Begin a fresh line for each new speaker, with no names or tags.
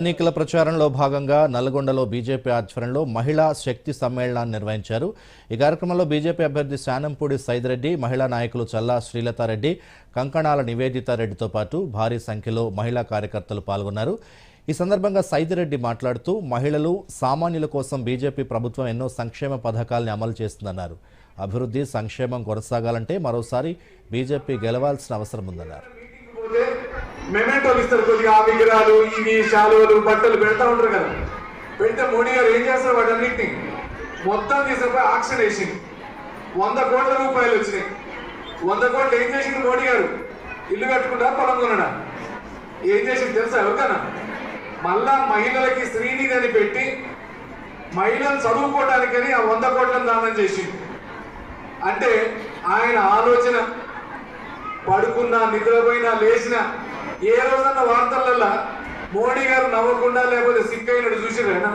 ఎన్నికల ప్రచారంలో భాగంగా నల్గొండలో బీజేపీ ఆధ్వర్యంలో మహిళా శక్తి సమ్మేళనాన్ని నిర్వహించారు. ఈ కార్యక్రమంలో బీజేపీ అభ్యర్థి శానంపూడి సైదిరెడ్డి మహిళా నాయకులు చల్లా శ్రీలతారెడ్డి కంకణాల నివేదితారెడ్డితో పాటు భారీ సంఖ్యలో మహిళా కార్యకర్తలు పాల్గొన్నారు. ఈ సందర్భంగా సైదిరెడ్డి మాట్లాడుతూ మహిళలు సామాన్యుల కోసం బీజేపీ ప్రభుత్వం ఎన్నో సంక్షేమ పథకాల్ని అమలు చేస్తుందన్నారు. అభివృద్ధి సంక్షేమం కొనసాగాలంటే మరోసారి బీజేపీ గెలవాల్సిన అవసరం ఉందన్నారు.
మెమెంటోలు ఇస్తారు కొద్దిగా ఆ విగ్రహాలు ఇవి శాలువలు బట్టలు పెడతా ఉంటారు కదా. పెడితే మోడీ గారు ఏం చేస్తారు వాటన్నిటిని? మొత్తం తీసుకుపోయి ఆక్షన్ వేసింది. వంద కోట్ల రూపాయలు వచ్చినాయి. వంద కోట్లు ఏం చేసింది మోడీ గారు? ఇల్లు కట్టుకుంటా పొలం కొనడా? ఏం చేసింది తెలుసా ఎవరికన్నా మళ్ళా మహిళలకి శ్రీనిధి అని పెట్టి మహిళలు చదువుకోవడానికని ఆ వంద కోట్లను దానం చేసింది. అంటే ఆయన ఆలోచన పడుకున్నా నిద్రపోయినా లేచినా ఏ రోజన్నా వార్తలల్లో మోడీ గారు నవ్వకుండా లేకపోతే సిక్ అయినట్టు చూసిరా